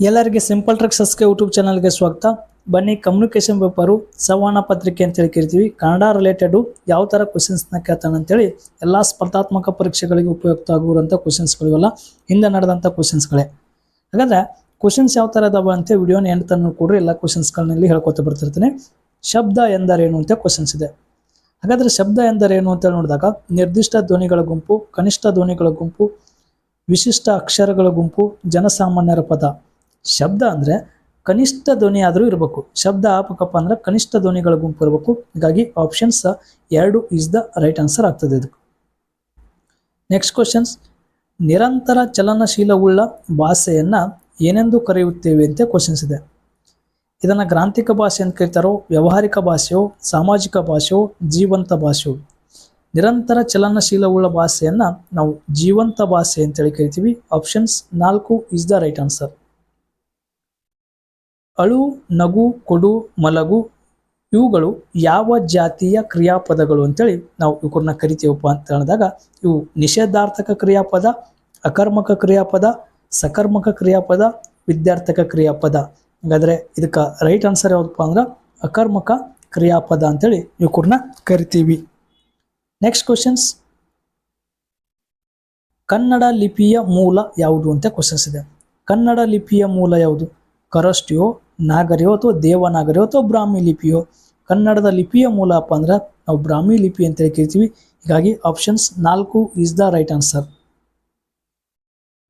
ಎಲ್ಲರಿಗೆ simple truck ಸಸ್ಕೆ YouTube ಚಾನಲ್ಗೆ ಸ್ವಾಗತ. ಬನ್ನಿ ಕಮ್ಯುನಿಕೇಶನ್ ಪೇಪರು ಸಂವಹನ ಪತ್ರಿಕೆ ಅಂತೇಳಿ ಕೇಳ್ತೀವಿ ಕನ್ನಡ ರಿಲೇಟೆಡು ಯಾವ ಥರ ಕ್ವಶನ್ಸ್ನ ಕೇಳ್ತಾನೆ ಅಂತೇಳಿ ಎಲ್ಲ ಸ್ಪರ್ಧಾತ್ಮಕ ಪರೀಕ್ಷೆಗಳಿಗೆ ಉಪಯುಕ್ತ ಆಗುವಂಥ ಕ್ವಶನ್ಸ್ಗಳಿವೆಲ್ಲ ಹಿಂದೆ ನಡೆದಂಥ ಕ್ವಶನ್ಸ್ಗಳೇ ಹಾಗಾದ್ರೆ ಕ್ವಶನ್ಸ್ ಯಾವ ಥರ ಇದಾವೆ ಅಂತ ವಿಡಿಯೋನ ಎಂಡ್ ತನಕ ಕೊಡ್ರಿ, ಎಲ್ಲ ಕ್ವಶನ್ಸ್ಗಳಲ್ಲಿ ಹೇಳ್ಕೊತ ಬರ್ತಿರ್ತೀನಿ. ಶಬ್ದ ಎಂದರೇನು ಅಂತ ಕ್ವಶನ್ಸ್ ಇದೆ. ಹಾಗಾದ್ರೆ ಶಬ್ದ ಎಂದರೇನು ಅಂತ ನೋಡಿದಾಗ, ನಿರ್ದಿಷ್ಟ ಧ್ವನಿಗಳ ಗುಂಪು, ಕನಿಷ್ಠ ಧ್ವನಿಗಳ ಗುಂಪು, ವಿಶಿಷ್ಟ ಅಕ್ಷರಗಳ ಗುಂಪು, ಜನಸಾಮಾನ್ಯರ ಪದ. ಶಬ್ದ ಅಂದರೆ ಕನಿಷ್ಠ ಧ್ವನಿ ಆದರೂ ಇರಬೇಕು. ಶಬ್ದ ಆಪಕಪ್ಪ ಅಂದ್ರೆ ಕನಿಷ್ಠ ಧ್ವನಿಗಳ ಗುಂಪು ಇರಬೇಕು. ಹೀಗಾಗಿ ಆಪ್ಷನ್ಸ್ ಎರಡು ಈಸ್ ದ ರೈಟ್ ಆನ್ಸರ್ ಆಗ್ತದೆ ಇದಕ್ಕೆ ನೆಕ್ಸ್ಟ್ ಕ್ವಶನ್ಸ್ ನಿರಂತರ ಚಲನಶೀಲವುಳ್ಳ ಭಾಷೆಯನ್ನ ಏನೆಂದು ಕರೆಯುತ್ತೇವೆ ಅಂತ ಕ್ವಶನ್ಸ್ ಇದೆ. ಇದನ್ನು ಗ್ರಾಂಥಿಕ ಭಾಷೆ ಅಂತ ಕರೀತಾರೋ, ವ್ಯಾವಹಾರಿಕ ಭಾಷೆಯೋ, ಸಾಮಾಜಿಕ ಭಾಷೆಯೋ, ಜೀವಂತ ಭಾಷೆಯೋ. ನಿರಂತರ ಚಲನಶೀಲವುಳ್ಳ ಭಾಷೆಯನ್ನ ನಾವು ಜೀವಂತ ಭಾಷೆ ಅಂತೇಳಿ ಕರಿತೀವಿ. ಆಪ್ಷನ್ಸ್ ನಾಲ್ಕು ಇಸ್ ದ ರೈಟ್ ಆನ್ಸರ್ ಅಳು, ನಗು, ಕೊಡು, ಮಲಗು ಇವುಗಳು ಯಾವ ಜಾತಿಯ ಕ್ರಿಯಾಪದಗಳು ಅಂತೇಳಿ ನಾವು ಇವುಗಳನ್ನ ಕರಿತೀವಪ್ಪ ಅಂತ ಹೇಳಿದಾಗ ಇವು ನಿಷೇಧಾರ್ಥಕ ಕ್ರಿಯಾಪದ, ಅಕರ್ಮಕ ಕ್ರಿಯಾಪದ, ಸಕರ್ಮಕ ಕ್ರಿಯಾಪದ, ವಿದ್ಯಾರ್ಥಕ ಕ್ರಿಯಾಪದ. ಹಾಗಾದ್ರೆ ಇದಕ್ಕೆ ರೈಟ್ ಆನ್ಸರ್ ಯಾವುದಪ್ಪ ಅಂದ್ರೆ ಅಕರ್ಮಕ ಕ್ರಿಯಾಪದ ಅಂತೇಳಿ ಇವ್ರನ್ನ ಕರಿತೀವಿ. ನೆಕ್ಸ್ಟ್ ಕ್ವಶನ್ಸ್ ಕನ್ನಡ ಲಿಪಿಯ ಮೂಲ ಯಾವುದು ಅಂತ ಕ್ವಶನ್ಸ್ ಇದೆ. ಕನ್ನಡ ಲಿಪಿಯ ಮೂಲ ಯಾವುದು? ಕರಷ್ಟಿಯೋ ನಾಗರಿಯೋ ಅಥವಾ ದೇವನಾಗರಿಯೋ ಅಥವಾ ಬ್ರಾಹ್ಮಿ ಲಿಪಿಯೋ? ಕನ್ನಡದ ಲಿಪಿಯ ಮೂಲ ಅಪ್ಪ ಅಂದ್ರೆ ನಾವು ಬ್ರಾಹ್ಮಿ ಲಿಪಿ ಅಂತ ಕರಿತೀವಿ. ಹೀಗಾಗಿ ಆಪ್ಷನ್ಸ್ ನಾಲ್ಕು is the right answer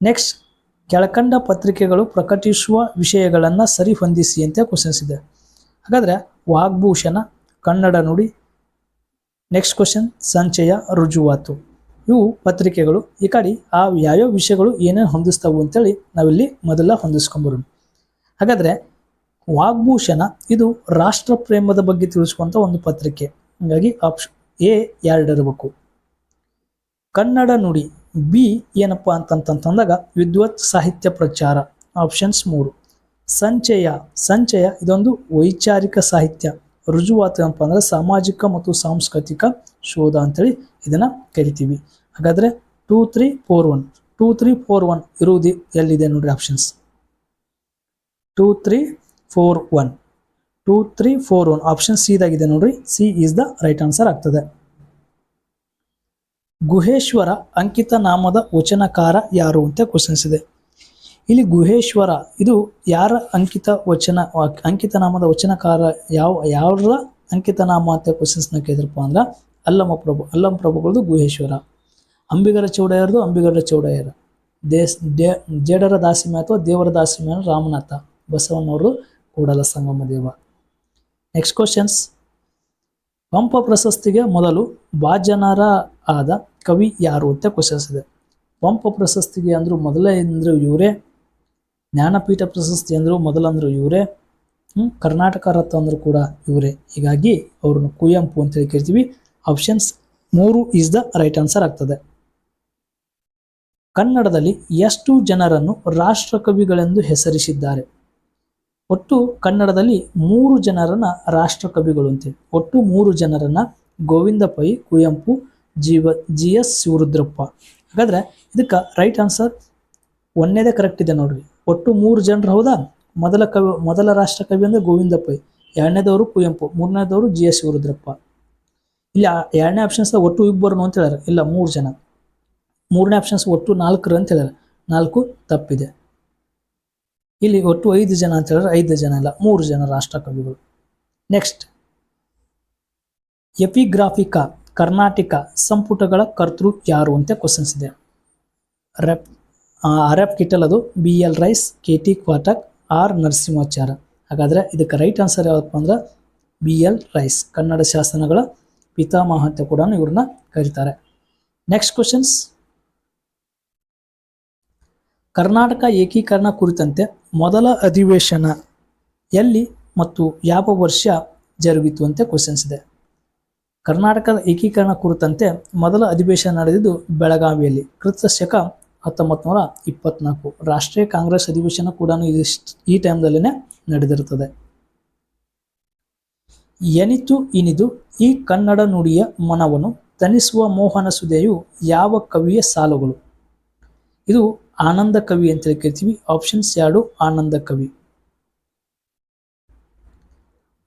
next ಕೆಳಕಂಡ ಪತ್ರಿಕೆಗಳು ಪ್ರಕಟಿಸುವ ವಿಷಯಗಳನ್ನು ಸರಿಹೊಂದಿಸಿ ಅಂತ ಕ್ವಶನ್ಸ್ ಇದೆ. ಹಾಗಾದ್ರೆ ವಾಗ್ಭೂಷಣ, ಕನ್ನಡ ನುಡಿ ನೆಕ್ಸ್ಟ್ ಕ್ವಶನ್ ಸಂಚಯ, ರುಜುವಾತು. ಇವು ಪತ್ರಿಕೆಗಳು. ಈ ಕಡೆ ಆ ಯಾವ್ಯಾವ ವಿಷಯಗಳು ಏನೇನು ಹೊಂದಿಸ್ತಾವು ಅಂತೇಳಿ ನಾವಿಲ್ಲಿ ಮೊದಲ ಹೊಂದಿಸ್ಕೊಂಬರೋಣ ಹಾಗಾದ್ರೆ ವಾಗ್ಭೂಷಣ ಇದು ರಾಷ್ಟ್ರ ಪ್ರೇಮದ ಬಗ್ಗೆ ತಿಳಿಸುವಂತ ಒಂದು ಪತ್ರಿಕೆ. ಹಾಗಾಗಿ ಆಪ್ಷನ್ ಎ ಎರಡು ಇರಬೇಕು. ಕನ್ನಡ ನುಡಿ ಬಿ ಏನಪ್ಪ ಅಂತಂತಂದಾಗ ವಿದ್ವತ್ ಸಾಹಿತ್ಯ ಪ್ರಚಾರ, ಆಪ್ಷನ್ಸ್ ಮೂರು. ಸಂಚಯ ಸಂಚಯ ಇದೊಂದು ವೈಚಾರಿಕ ಸಾಹಿತ್ಯ. ರುಜುವಾತು ಏನಪ್ಪ ಅಂದ್ರೆ ಸಾಮಾಜಿಕ ಮತ್ತು ಸಾಂಸ್ಕೃತಿಕ ಶೋಧ ಅಂತೇಳಿ ಇದನ್ನ ಕರಿತೀವಿ. ಹಾಗಾದ್ರೆ two three four one two three four one ಇರುವುದು ಎಲ್ಲಿದೆ ನೋಡ್ರಿ options. Two three four one two three four one option C ದಾಗಿದೆ ನೋಡ್ರಿ. C is the right answer ಆಗ್ತದೆ. ಗುಹೇಶ್ವರ ಅಂಕಿತ ನಾಮದ ವಚನಕಾರ ಯಾರು ಅಂತ ಕ್ವಶನ್ಸ್ ಇದೆ. ಇಲ್ಲಿ ಗುಹೇಶ್ವರ, ಇದು ಯಾರ ಅಂಕಿತ ವಚನ, ಅಂಕಿತ ನಾಮದ ವಚನಕಾರ ಯಾವ ಯಾರ ಅಂಕಿತ ನಾಮ ಅಂತ ಕ್ವಶನ್ಸ್ನ ಕೇಳಿದ್ರಪ್ಪ ಅಂದ್ರೆ ಅಲ್ಲಮ ಪ್ರಭು ಅಲ್ಲಮ ಪ್ರಭುಗಳದು ಗುಹೇಶ್ವರ. ಅಂಬಿಗರ ಚೌಡಯ್ಯರದು ಅಂಬಿಗರ ಚೌಡಯ್ಯರ ದೇಸ್ ಜೇಡರ ದಾಸಿಮೆ ಅಥವಾ ದೇವರ ದಾಸಿಮೆ ರಾಮನಾಥ. ಬಸವಣ್ಣವರು ಕೂಡಲ ಸಂಗಮ ದೇವ. ನೆಕ್ಸ್ಟ್ ಕ್ವಶನ್ಸ್ ಪಂಪ ಪ್ರಶಸ್ತಿಗೆ ಮೊದಲು ಭಾಜನರ ಆದ ಕವಿ ಯಾರು ಅಂತ ಕ್ವಶನ್ಸ್ ಇದೆ. ಪಂಪ ಪ್ರಶಸ್ತಿಗೆ ಅಂದ್ರು ಮೊದಲೇ ಅಂದ್ರು ಇವರೇ. ಜ್ಞಾನಪೀಠ ಪ್ರಶಸ್ತಿ ಅಂದ್ರು ಮೊದಲಂದ್ರು ಇವರೇ. ಕರ್ನಾಟಕ ರತ್ನ ಅಂದ್ರು ಕೂಡ ಇವರೇ. ಹೀಗಾಗಿ ಅವ್ರನ್ನ ಕುವೆಂಪು ಅಂತೇಳಿ ಕೇಳ್ತೀವಿ ಆಪ್ಷನ್ಸ್ ಮೂರು ಈಸ್ ದ ರೈಟ್ ಆನ್ಸರ್ ಆಗ್ತದೆ. ಕನ್ನಡದಲ್ಲಿ ಎಷ್ಟು ಜನರನ್ನು ರಾಷ್ಟ್ರಕವಿಗಳೆಂದು ಹೆಸರಿಸಿದ್ದಾರೆ. ಒಟ್ಟು ಕನ್ನಡದಲ್ಲಿ ಮೂರು ಜನರನ್ನ ರಾಷ್ಟ್ರಕವಿಗಳು ಅಂತೇಳಿ ಒಟ್ಟು ಮೂರು ಜನರನ್ನ ಗೋವಿಂದ ಪೈ ಕುವೆಂಪು, ಜೀವ, ಜಿ ಎಸ್ ಶಿವರುದ್ರಪ್ಪ. ಹಾಗಾದ್ರೆ ಇದಕ್ಕೆ ರೈಟ್ ಆನ್ಸರ್ ಒಂದೇದೇ ಕರೆಕ್ಟ್ ಇದೆ ನೋಡ್ರಿ. ಒಟ್ಟು ಮೂರು ಜನರು ಹೌದಾ? ಮೊದಲ ಕವಿ, ಮೊದಲ ರಾಷ್ಟ್ರಕವಿ ಅಂದ್ರೆ ಗೋವಿಂದ ಪೈ ಎರಡನೇದವರು ಕುವೆಂಪು, ಮೂರನೇದವರು ಜಿ ಎಸ್ ಶಿವರುದ್ರಪ್ಪ. ಇಲ್ಲ, ಎರಡನೇ ಆಪ್ಷನ್ಸ್ ಒಟ್ಟು ಇಬ್ಬರು ಅಂತ ಹೇಳ್ಯಾರ. ಇಲ್ಲ, ಮೂರು ಜನ. ಮೂರನೇ ಆಪ್ಷನ್ಸ್ ಒಟ್ಟು ನಾಲ್ಕರು ಅಂತ ಹೇಳ್ಯಾರ. ನಾಲ್ಕು ತಪ್ಪಿದೆ. ಇಲ್ಲಿ ಒಟ್ಟು ಐದು ಜನ ಅಂತ ಹೇಳಿದ್ರೆ ಐದು ಜನ ಇಲ್ಲ ಮೂರು ಜನ ರಾಷ್ಟ್ರಕವಿಗಳು ನೆಕ್ಸ್ಟ್ ಎಪಿಗ್ರಾಫಿಕಾ ಕರ್ನಾಟಕ ಸಂಪುಟಗಳ ಕರ್ತೃ ಯಾರು ಅಂತ ಕ್ವಶನ್ಸ್ ಇದೆ. ರೆಪ್ ಎಫ್ ಕಿಟಲ್ ಅದು B L Rice K T ಕ್ವಾಟಕ್ R Narasimhachar ಹಾಗಾದರೆ ಇದಕ್ಕೆ ರೈಟ್ ಆನ್ಸರ್ ಯಾವಪ್ಪ ಅಂದ್ರೆ ಬಿ ಎಲ್ ರೈಸ್ ಕನ್ನಡ ಶಾಸನಗಳ ಪಿತಾಮಹ ಅಂತ ಕೂಡ ಇವ್ರನ್ನ ಕರೀತಾರೆ. ನೆಕ್ಸ್ಟ್ ಕ್ವಶನ್ಸ್ ಕರ್ನಾಟಕ ಏಕೀಕರಣ ಕುರಿತಂತೆ ಮೊದಲ ಅಧಿವೇಶನ ಎಲ್ಲಿ ಮತ್ತು ಯಾವ ವರ್ಷ ಜರುಗಿತು ಅಂತ ಕ್ವಶನ್ಸ್ ಇದೆ. ಕರ್ನಾಟಕದ ಏಕೀಕರಣ ಕುರಿತಂತೆ ಮೊದಲ ಅಧಿವೇಶನ ನಡೆದಿದ್ದು ಬೆಳಗಾವಿಯಲ್ಲಿ. ಕೃತ ಶಕ ಹತ್ತೊಂಬತ್ತು ನೂರ ಇಪ್ಪತ್ನಾಲ್ಕು. ರಾಷ್ಟ್ರೀಯ ಕಾಂಗ್ರೆಸ್ ಅಧಿವೇಶನ ಕೂಡ ಈ ಟೈಮ್ದಲ್ಲೇ ನಡೆದಿರುತ್ತದೆ. ಎನಿತು ಇನಿದು ಈ ಕನ್ನಡ ನುಡಿಯ ಮನವನ್ನು ತನಿಸುವ ಮೋಹನ ಸುದೆಯು ಯಾವ ಕವಿಯ ಸಾಲುಗಳು? ಇದು ಆನಂದ ಕವಿ ಅಂತೇಳಿ ಕರಿತೀವಿ ಆಪ್ಷನ್ಸ್ ಎರಡು ಆನಂದ ಕವಿ.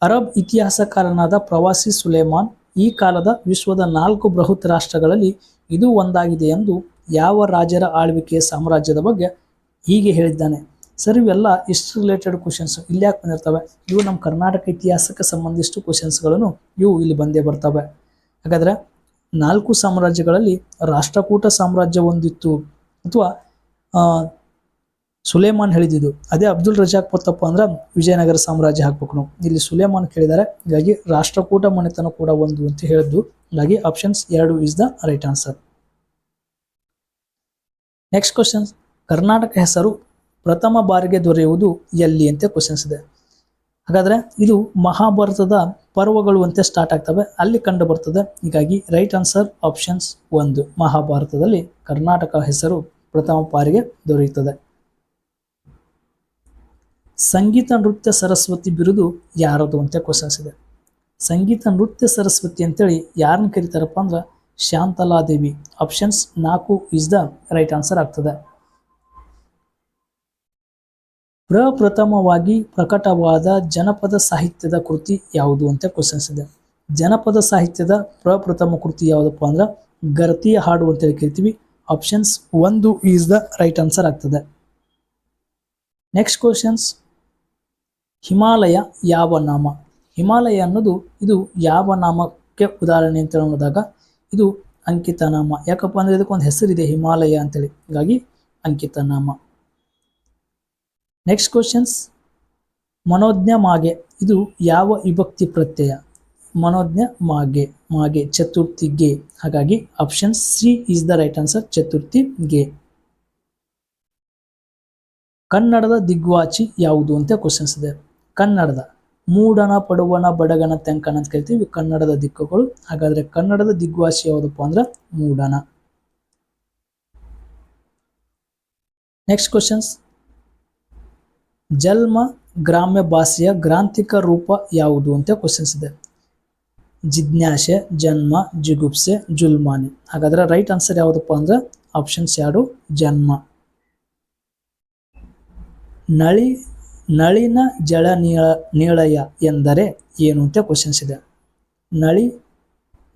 ಅರಬ್ ಇತಿಹಾಸಕಾರನಾದ ಪ್ರವಾಸಿ ಸುಲೇಮಾನ್ ಈ ಕಾಲದ ವಿಶ್ವದ ನಾಲ್ಕು ಬೃಹತ್ ರಾಷ್ಟ್ರಗಳಲ್ಲಿ ಇದು ಒಂದಾಗಿದೆ ಎಂದು ಯಾವ ರಾಜರ ಆಳ್ವಿಕೆಯ ಸಾಮ್ರಾಜ್ಯದ ಬಗ್ಗೆ ಹೀಗೆ ಹೇಳಿದ್ದಾನೆ. ಸರ್, ಇವೆಲ್ಲ ಇಷ್ಟು ರಿಲೇಟೆಡ್ ಕ್ವಶನ್ಸ್ ಇಲ್ಲಿ ಯಾಕೆ ಬಂದಿರ್ತವೆ? ಇವು ನಮ್ಮ ಕರ್ನಾಟಕ ಇತಿಹಾಸಕ್ಕೆ ಸಂಬಂಧಿಸಿದ ಕ್ವಶನ್ಸ್ಗಳನ್ನು ಇವು ಇಲ್ಲಿ ಬಂದೇ ಬರ್ತವೆ. ಹಾಗಾದ್ರೆ ನಾಲ್ಕು ಸಾಮ್ರಾಜ್ಯಗಳಲ್ಲಿ ರಾಷ್ಟ್ರಕೂಟ ಸಾಮ್ರಾಜ್ಯ ಒಂದಿತ್ತು. ಅಥವಾ ಸುಲೇಮಾನ್ ಹೇಳಿದ್ದು ಅದೇ ಅಬ್ದುಲ್ ರಜಾಕ್ ಪತ್ತಪ್ಪ ಅಂದ್ರೆ ವಿಜಯನಗರ ಸಾಮ್ರಾಜ್ಯ ಹಾಕ್ಬೇಕು ನಾವು. ಇಲ್ಲಿ ಸುಲೇಮಾನ್ ಕೇಳಿದ್ದಾರೆ. ಹೀಗಾಗಿ ರಾಷ್ಟ್ರಕೂಟ ಮನೆತನ ಕೂಡ ಒಂದು ಅಂತ ಹೇಳಿದ್ದು. ಹಾಗಾಗಿ ಆಪ್ಷನ್ಸ್ ಎರಡು is the right answer next question Karnataka ಹೆಸರು ಪ್ರಥಮ ಬಾರಿಗೆ ದೊರೆಯುವುದು ಎಲ್ಲಿ ಅಂತ ಕ್ವಶನ್ಸ್ ಇದೆ. ಹಾಗಾದ್ರೆ ಇದು ಮಹಾಭಾರತದ ಪರ್ವಗಳು ಅಂತ ಸ್ಟಾರ್ಟ್ ಆಗ್ತವೆ. ಅಲ್ಲಿ ಕಂಡು ಬರ್ತದೆ. ಹೀಗಾಗಿ ರೈಟ್ ಆನ್ಸರ್ ಆಪ್ಷನ್ಸ್ ಒಂದು. ಮಹಾಭಾರತದಲ್ಲಿ ಕರ್ನಾಟಕ ಹೆಸರು ಪ್ರಥಮ ಪಾರಿಗೆ ದೊರೆಯುತ್ತದೆ. ಸಂಗೀತ ನೃತ್ಯ ಸರಸ್ವತಿ ಬಿರುದು ಯಾರದು ಅಂತ ಕ್ವಶನ್ಸ್ ಇದೆ. ಸಂಗೀತ ನೃತ್ಯ ಸರಸ್ವತಿ ಅಂತೇಳಿ ಯಾರನ್ನ ಕರೀತಾರಪ್ಪ ಅಂದ್ರೆ ಶಾಂತಲಾದೇವಿ. ಆಪ್ಷನ್ಸ್ ನಾಲ್ಕು ಇಸ್ ದ ರೈಟ್ ಆನ್ಸರ್ ಆಗ್ತದೆ. ಪ್ರಪ್ರಥಮವಾಗಿ ಪ್ರಕಟವಾದ ಜನಪದ ಸಾಹಿತ್ಯದ ಕೃತಿ ಯಾವುದು ಅಂತ ಕ್ವಶನ್ಸ್ ಇದೆ. ಜನಪದ ಸಾಹಿತ್ಯದ ಪ್ರಪ್ರಥಮ ಕೃತಿ ಯಾವುದಪ್ಪ ಅಂದ್ರೆ ಗರ್ತಿಯ ಹಾಡು ಅಂತೇಳಿ ಕರಿತೀವಿ. ಆಪ್ಷನ್ಸ್ ಒಂದು ಈಸ್ ದ ರೈಟ್ ಆನ್ಸರ್ ಆಗ್ತದೆ. ನೆಕ್ಸ್ಟ್ ಕ್ವಶನ್ಸ್ ಹಿಮಾಲಯ ಯಾವ ನಾಮ? ಹಿಮಾಲಯ ಅನ್ನೋದು ಇದು ಯಾವ ನಾಮಕ್ಕೆ ಉದಾಹರಣೆ ಅಂತ ನೋಡಿದಾಗ ಇದು ಅಂಕಿತ ನಾಮ. ಯಾಕಪ್ಪ ಅಂದ್ರೆ ಇದಕ್ಕೊಂದು ಹೆಸರಿದೆ ಹಿಮಾಲಯ ಅಂತೇಳಿ. ಹೀಗಾಗಿ ಅಂಕಿತ ನಾಮ. ನೆಕ್ಸ್ಟ್ ಕ್ವಶನ್ಸ್ ಮನೋಜ್ಞ ಮಾಗೆ. ಇದು ಯಾವ ವಿಭಕ್ತಿ ಪ್ರತ್ಯಯ? ಮನೋಜ್ಞ ಮಾಗೆ ಮಾಗೆ ಚತುರ್ಥಿ ಗೆ. ಹಾಗಾಗಿ option C is the right answer Chaturthi ಗೆ. ಕನ್ನಡದ ದಿಗ್ವಾಚಿ ಯಾವುದು ಅಂತ ಕ್ವಶನ್ಸ್ ಇದೆ. ಕನ್ನಡದ ಮೂಡನ ಪಡುವಣ ಬಡಗಣ ತೆಂಕನ ಅಂತ ಕೇಳ್ತೀವಿ ಕನ್ನಡದ ದಿಕ್ಕುಗಳು. ಹಾಗಾದ್ರೆ ಕನ್ನಡದ ದಿಗ್ವಾಚಿ ಯಾವುದಪ್ಪ ಅಂದ್ರೆ ಮೂಡನ ನೆಕ್ಸ್ಟ್ ಕ್ವಶನ್ಸ್ ಜಲ್ಮ, ಗ್ರಾಮ್ಯ, ಭಾಷೆಯ ಗ್ರಾಂಥಿಕ ರೂಪ ಯಾವುದು ಅಂತ ಕ್ವಶನ್ಸ್ ಇದೆ. ಜಿಜ್ಞಾಸೆ, ಜನ್ಮ, ಜಿಗುಪ್ಸೆ, ಜುಲ್ಮಾನಿ. ಹಾಗಾದ್ರೆ ರೈಟ್ ಆನ್ಸರ್ ಯಾವುದಪ್ಪ ಅಂದ್ರೆ ಆಪ್ಷನ್ಸ್ ಎರಡು, ಜನ್ಮ. ನಳಿ, ನಳಿನ ಜಳ ನೀಳ ನೀಳಯ ಎಂದರೆ ಏನು ಅಂತ ಕ್ವಶನ್ಸ್ ಇದೆ. ನಳಿ,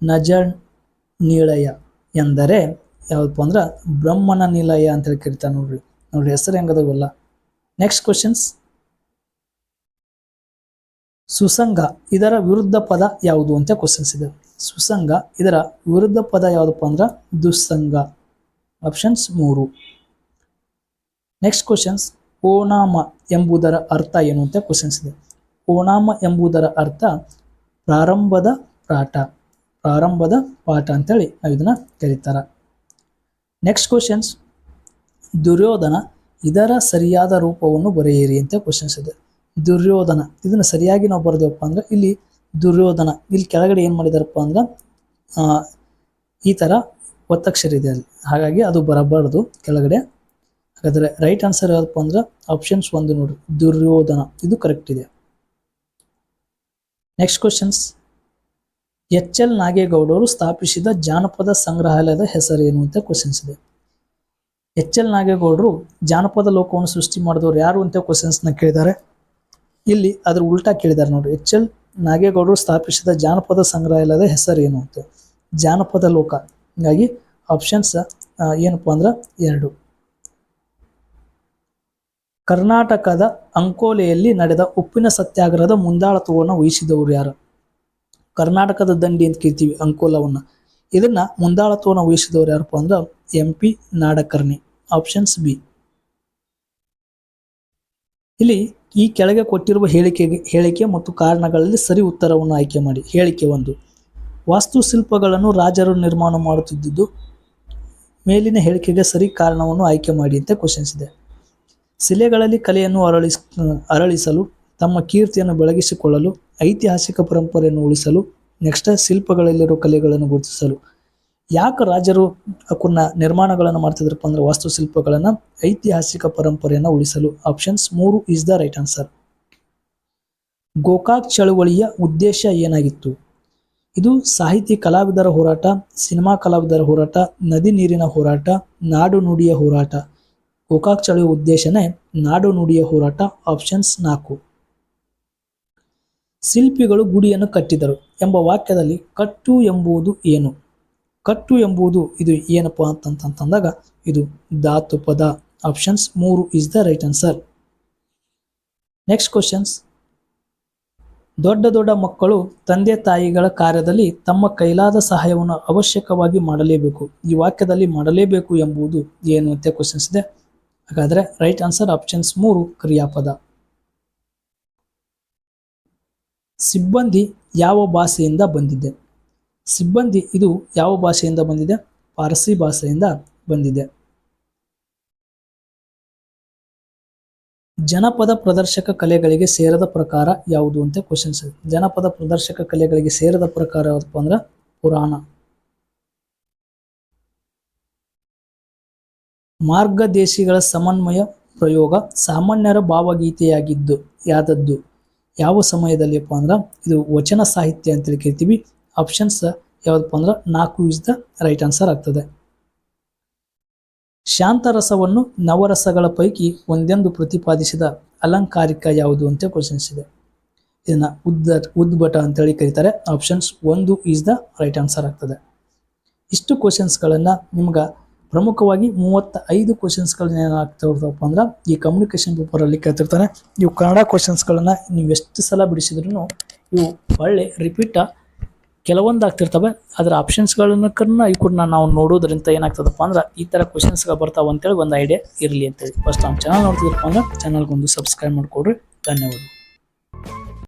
ನಜ ನೀಳಯ ಎಂದರೆ ಯಾವ್ದಪ್ಪ ಅಂದ್ರೆ ಬ್ರಹ್ಮನ ನಿಲಯ ಅಂತ ಹೇಳಿ ಕರಿತಾರೆ ನೋಡ್ರಿ. ನೋಡ್ರಿ ಹೆಸರು ಹೆಂಗದವಲ್ಲ. ನೆಕ್ಸ್ಟ್ ಕ್ವಶನ್ಸ್ ಸುಸಂಗ ಇದರ ವಿರುದ್ಧ ಪದ ಯಾವುದು ಅಂತ ಕ್ವಶನ್ಸ್ ಇದೆ. ಸುಸಂಗ ಇದರ ವಿರುದ್ಧ ಪದ ಯಾವುದಪ್ಪ ಅಂದ್ರೆ ದುಸ್ಸಂಗ. ಆಪ್ಷನ್ಸ್ ಮೂರು. ನೆಕ್ಸ್ಟ್ ಕ್ವಶನ್ಸ್ ಓಣಾಮ ಎಂಬುದರ ಅರ್ಥ ಏನು ಅಂತ ಕ್ವಶನ್ಸ್ ಇದೆ. ಓಣಾಮ ಎಂಬುದರ ಅರ್ಥ ಪ್ರಾರಂಭದ ಪಾಠ ಪ್ರಾರಂಭದ ಪಾಠ ಅಂತೇಳಿ ನಾವು ಇದನ್ನ ಕರೀತಾರ. ನೆಕ್ಸ್ಟ್ ಕ್ವಶನ್ಸ್ ದುರ್ಯೋಧನ ಇದರ ಸರಿಯಾದ ರೂಪವನ್ನು ಬರೆಯಿರಿ ಅಂತ ಕ್ವಶನ್ಸ್ ಇದೆ. ದುರ್ಯೋಧನ. ಇದನ್ನ ಸರಿಯಾಗಿ ನಾವು ಬರೆದೇವಪ್ಪ ಅಂದ್ರೆ ಇಲ್ಲಿ ದುರ್ಯೋಧನ. ಇಲ್ಲಿ ಕೆಳಗಡೆ ಏನು ಮಾಡಿದಾರಪ್ಪ ಅಂದ್ರೆ ಆ, ಈ ಥರ ಒತ್ತಕ್ಷರ ಇದೆ ಅಲ್ಲಿ. ಹಾಗಾಗಿ ಅದು ಬರಬಾರ್ದು ಕೆಳಗಡೆ. ಹಾಗಾದ್ರೆ ರೈಟ್ ಆನ್ಸರ್ ಯಾವ್ದಪ್ಪ ಅಂದ್ರೆ ಆಪ್ಷನ್ಸ್ ಒಂದು ನೋಡ್ರಿ ದುರ್ಯೋಧನ. ಇದು ಕರೆಕ್ಟ್ ಇದೆ. ನೆಕ್ಸ್ಟ್ ಕ್ವಶನ್ಸ್ ಎಚ್ ಎಲ್ ನಾಗೇಗೌಡರು ಸ್ಥಾಪಿಸಿದ ಜಾನಪದ ಸಂಗ್ರಹಾಲಯದ ಹೆಸರೇನು ಅಂತ ಕ್ವಶನ್ಸ್ ಇದೆ. ಎಚ್ ಎಲ್ ನಾಗೇಗೌಡರು ಜಾನಪದ ಲೋಕವನ್ನು ಸೃಷ್ಟಿ ಮಾಡಿದವರು ಯಾರು ಅಂತ ಕ್ವಶನ್ಸ್ನ ಕೇಳಿದ್ದಾರೆ. ಇಲ್ಲಿ ಅದ್ರ ಉಲ್ಟಾ ಕೇಳಿದ್ದಾರೆ ನೋಡಿ ಎಚ್ ಎಲ್ ನಾಗೇಗೌಡರು ಸ್ಥಾಪಿಸಿದ ಜಾನಪದ ಸಂಗ್ರಹಾಲಯದ ಏನು ಅಂತ. ಜಾನಪದ ಲೋಕ. ಹೀಗಾಗಿ ಆಪ್ಷನ್ಸ್ ಏನಪ್ಪ ಅಂದ್ರೆ ಎರಡು. ಕರ್ನಾಟಕದ ಅಂಕೋಲೆಯಲ್ಲಿ ನಡೆದ ಉಪ್ಪಿನ ಸತ್ಯಾಗ್ರಹದ ಮುಂದಾಳತ್ವವನ್ನು ವಹಿಸಿದವರು ಯಾರು? ಕರ್ನಾಟಕದ ದಂಡಿ ಅಂತ ಕೇಳ್ತೀವಿ ಅಂಕೋಲವನ್ನ. ಇದನ್ನ ಮುಂದಾಳತ್ವವನ್ನು ವಹಿಸಿದವರು ಯಾರಪ್ಪ ಅಂದ್ರೆ M P Nadkarni. Options B ಇಲ್ಲಿ ಈ ಕೆಳಗೆ ಕೊಟ್ಟಿರುವ ಹೇಳಿಕೆಗೆ ಹೇಳಿಕೆ ಮತ್ತು ಕಾರಣಗಳಲ್ಲಿ ಸರಿ ಉತ್ತರವನ್ನು ಆಯ್ಕೆ ಮಾಡಿ. ಹೇಳಿಕೆ ಒಂದು. ವಾಸ್ತುಶಿಲ್ಪಗಳನ್ನು ರಾಜರು ನಿರ್ಮಾಣ ಮಾಡುತ್ತಿದ್ದುದು ಮೇಲಿನ ಹೇಳಿಕೆಗೆ ಸರಿ ಕಾರಣವನ್ನು ಆಯ್ಕೆ ಮಾಡಿ ಅಂತ ಕ್ವಶನ್ಸ್ ಇದೆ. ಶಿಲೆಗಳಲ್ಲಿ ಕಲೆಯನ್ನು ಅರಳಿಸ್ ಅರಳಿಸಲು, ತಮ್ಮ ಕೀರ್ತಿಯನ್ನು ಬೆಳಗಿಸಿಕೊಳ್ಳಲು, ಐತಿಹಾಸಿಕ ಪರಂಪರೆಯನ್ನು ಉಳಿಸಲು, ನೆಕ್ಸ್ಟ್ ಶಿಲ್ಪಗಳಲ್ಲಿರುವ ಕಲೆಗಳನ್ನು ಗುರುತಿಸಲು ಯಾಕೆ ರಾಜರು ಕುನ್ನ ನಿರ್ಮಾಣಗಳನ್ನು ಮಾಡ್ತಿದ್ರಪ್ಪ ಅಂದ್ರೆ ವಾಸ್ತುಶಿಲ್ಪಗಳನ್ನು ಐತಿಹಾಸಿಕ ಪರಂಪರೆಯನ್ನು ಉಳಿಸಲು? ಆಪ್ಷನ್ಸ್ ಮೂರು is the right answer Gokak ಚಳುವಳಿಯ ಉದ್ದೇಶ ಏನಾಗಿತ್ತು? ಇದು ಸಾಹಿತಿ ಕಲಾವಿದರ ಹೋರಾಟ, ಸಿನಿಮಾ ಕಲಾವಿದರ ಹೋರಾಟ, ನದಿ ನೀರಿನ ಹೋರಾಟ, ನಾಡು ನುಡಿಯ ಹೋರಾಟ. ಗೋಕಾಕ್ ಚಳುವ ಉದ್ದೇಶನೇ ನಾಡು ನುಡಿಯ ಹೋರಾಟ ಆಪ್ಷನ್ಸ್ ನಾಲ್ಕು. ಶಿಲ್ಪಿಗಳು ಗುಡಿಯನ್ನು ಕಟ್ಟಿದರು ಎಂಬ ವಾಕ್ಯದಲ್ಲಿ ಕಟ್ಟು ಎಂಬುದು ಏನು? ಕಟ್ಟು ಎಂಬುದು ಇದು ಏನಪ್ಪ ಅಂತಂತಂದಾಗ ಇದು ಧಾತು ಪದ ಆಪ್ಷನ್ಸ್ ಮೂರು is the right answer next questions ದೊಡ್ಡ ದೊಡ್ಡ ಮಕ್ಕಳು ತಂದೆ ತಾಯಿಗಳ ಕಾರ್ಯದಲ್ಲಿ ತಮ್ಮ ಕೈಲಾದ ಸಹಾಯವನ್ನು ಅವಶ್ಯಕವಾಗಿ ಮಾಡಲೇಬೇಕು. ಈ ವಾಕ್ಯದಲ್ಲಿ ಮಾಡಲೇಬೇಕು ಎಂಬುದು ಏನು ಅಂತ ಕ್ವಶನ್ಸ್ ಇದೆ. ಹಾಗಾದರೆ ರೈಟ್ ಆನ್ಸರ್ ಆಪ್ಷನ್ಸ್ ಮೂರು, ಕ್ರಿಯಾಪದ. ಸಿಬ್ಬಂದಿ ಯಾವ ಭಾಷೆಯಿಂದ ಬಂದಿದೆ? ಸಿಬ್ಬಂದಿ ಇದು ಯಾವ ಭಾಷೆಯಿಂದ ಬಂದಿದೆ? ಪಾರ್ಸಿ ಭಾಷೆಯಿಂದ ಬಂದಿದೆ. ಜನಪದ ಪ್ರದರ್ಶಕ ಕಲೆಗಳಿಗೆ ಸೇರದ ಪ್ರಕಾರ ಯಾವುದು ಅಂತ ಕ್ವಶನ್ಸ್ ಜನಪದ ಪ್ರದರ್ಶಕ ಕಲೆಗಳಿಗೆ ಸೇರದ ಪ್ರಕಾರ ಯಾವುದಪ್ಪ ಅಂದ್ರೆ ಪುರಾಣ. ಮಾರ್ಗದೇಶಿಗಳ ಸಮನ್ವಯ ಪ್ರಯೋಗ ಸಾಮಾನ್ಯರ ಭಾವಗೀತೆಯಾಗಿದ್ದು, ಯಾದದ್ದು. ಯಾವ ಸಮಯದಲ್ಲಿಪ್ಪ ಅಂದ್ರೆ ಇದು ವಚನ ಸಾಹಿತ್ಯ ಅಂತೇಳಿ ಕರಿತೀವಿ ಆಪ್ಷನ್ಸ್ ಯಾವುದಪ್ಪ ಅಂದ್ರೆ ನಾಲ್ಕು ಇಸ್ ದ ರೈಟ್ ಆನ್ಸರ್ ಆಗ್ತದೆ. ಶಾಂತರಸವನ್ನು ನವರಸಗಳ ಪೈಕಿ ಒಂದೆಂದು ಪ್ರತಿಪಾದಿಸಿದ ಅಲಂಕಾರಿಕ ಯಾವುದು ಅಂತ ಕ್ವಶನ್ಸ್ ಇದೆ. ಇದನ್ನ ಉದ್ದ, ಉದ್ಭಟ ಅಂತೇಳಿ ಕರೀತಾರೆ. ಆಪ್ಷನ್ಸ್ ಒಂದು ಈಸ್ ದ ರೈಟ್ ಆನ್ಸರ್ ಆಗ್ತದೆ. ಇಷ್ಟು ಕ್ವಶನ್ಸ್ಗಳನ್ನು ನಿಮ್ಗೆ ಪ್ರಮುಖವಾಗಿ ಮೂವತ್ತ ಐದು ಕ್ವಶನ್ಸ್ಗಳನ್ನ ಏನಾಗ್ತಾವಪ್ಪ ಅಂದ್ರೆ ಈ ಕಮ್ಯುನಿಕೇಶನ್ ಪೇಪರಲ್ಲಿ ಕೇಳ್ತಿರ್ತಾನೆ. ಇವು ಕನ್ನಡ ಕ್ವಶನ್ಸ್ಗಳನ್ನು ನೀವು ಎಷ್ಟು ಸಲ ಬಿಡಿಸಿದ್ರು ಇವು ಒಳ್ಳೆ ರಿಪೀಟ ಕೆಲವೊಂದು ಆಗ್ತಿರ್ತವೆ ಅದರ ಆಪ್ಷನ್ಸ್ಗಳನ್ನು ಕನ್ನ ಈ ಕೂಡ ನಾವು ನೋಡೋದ್ರಿಂದ ಏನಾಗ್ತದಪ್ಪ ಅಂದ್ರೆ ಈ ಥರ ಕ್ವಶನ್ಸ್ಗಳು ಬರ್ತಾವೆ ಅಂತೇಳಿ ಒಂದು ಐಡಿಯಾ ಇರಲಿ ಅಂತೇಳಿ. ಫಸ್ಟ್ ನಮ್ಮ ಚಾನಲ್ ನೋಡ್ತಿದ್ರಪ್ಪ ಅಂದ್ರೆ ಚಾನಲ್ಗೊಂದು ಸಬ್ಸ್ಕ್ರೈಬ್ ಮಾಡಿಕೊಡ್ರಿ. ಧನ್ಯವಾದ.